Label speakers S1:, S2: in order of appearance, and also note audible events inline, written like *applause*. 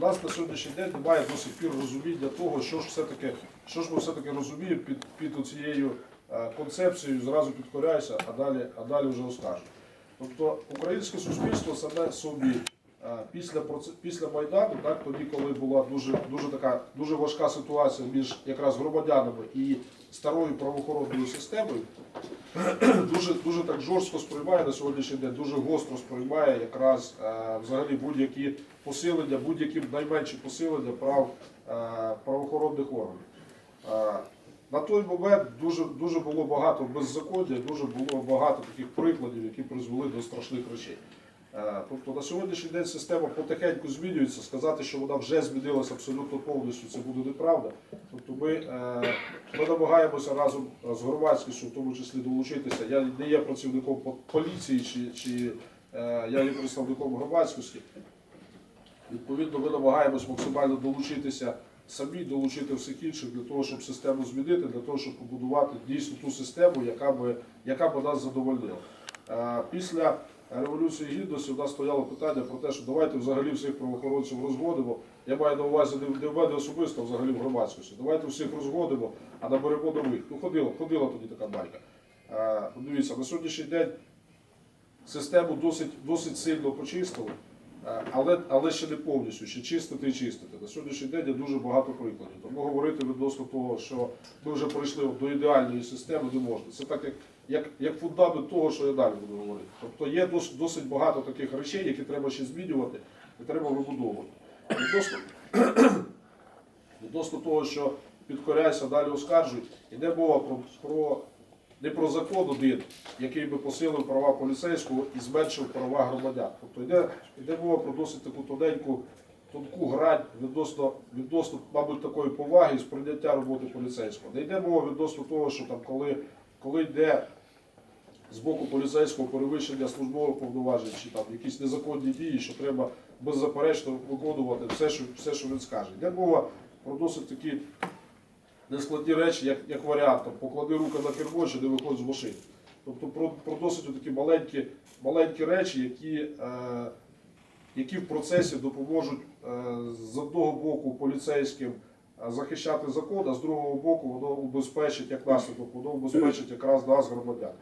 S1: У нас на сьогоднішній день немає до сих пір розуміння того, що ж все-таки, що ж ми все-таки розуміємо під, під цією концепцією, зразу підкоряйся, а далі, а далі вже оскаржу. Тобто українське суспільство саме собі е, після, після Майдану, так, тоді, коли була дуже, дуже така дуже важка ситуація між якраз громадянами і старою правоохоронною системою, *clears throat* дуже, дуже так жорстко сприймає на сьогоднішній день, дуже гостро сприймає якраз е, взагалі будь-які посилення, будь-які найменші посилення прав е, правоохоронних органів. Е, на той момент дуже, дуже було багато беззаконня, дуже було багато таких прикладів, які призвели до страшних речей. Е, Тобто на сьогоднішній день система потихеньку змінюється. Сказати, що вона вже змінилася абсолютно повністю, це буде неправда. Тобто ми, е, ми намагаємося разом з громадськістю, в тому числі долучитися. Я не є працівником поліції чи, чи е, я є представником громадськості. Відповідно, ми намагаємось максимально долучитися самі, долучити всіх інших для того, щоб систему змінити, для того, щоб побудувати дійсно ту систему, яка би, яка би нас задовольнила. Е, Після Революції Гідності в нас стояло питання про те, що давайте взагалі всіх правоохоронців розгодимо. Я маю на увазі не- в мене особисто, взагалі в громадськості. Давайте всіх розгодимо, а наберемо нових. Ну, ходила, ходила тоді така байка. Е, Дивіться, на сьогоднішній день систему досить, досить сильно почистили, але, але ще не повністю, ще чистити і чистити. На сьогоднішній день є дуже багато прикладів. Тому говорити відносно того, що ми вже прийшли до ідеальної системи, не можна. Це так як, як, як фундамент того, що я далі буду говорити. Тобто є дос, досить багато таких речей, які треба ще змінювати і треба вибудовувати. Відносно, *clears throat* відносно того, що підкоряйся, далі оскаржують, іде мова про, про не про закон один, який би посилив права поліцейського і зменшив права громадян. Тобто йде, йде мова про досить таку тоненьку, тонку грань відносно, відносно, мабуть, такої поваги і сприйняття роботи поліцейського. Не йде мова відносно того, що там, коли, коли йде з боку поліцейського перевищення службових повноважень чи там якісь незаконні дії, що треба беззаперечно виконувати все, що, все, що він скаже. Йде мова про досить такі нескладні речі, як, як варіант, поклади руки на кермо, чи не виходь з машини. Тобто про, про досить такі маленькі, маленькі речі, які, е, які в процесі допоможуть е, з одного боку поліцейським е, захищати закон, а з другого боку воно убезпечить як наслідок, воно убезпечить якраз нас, громадян.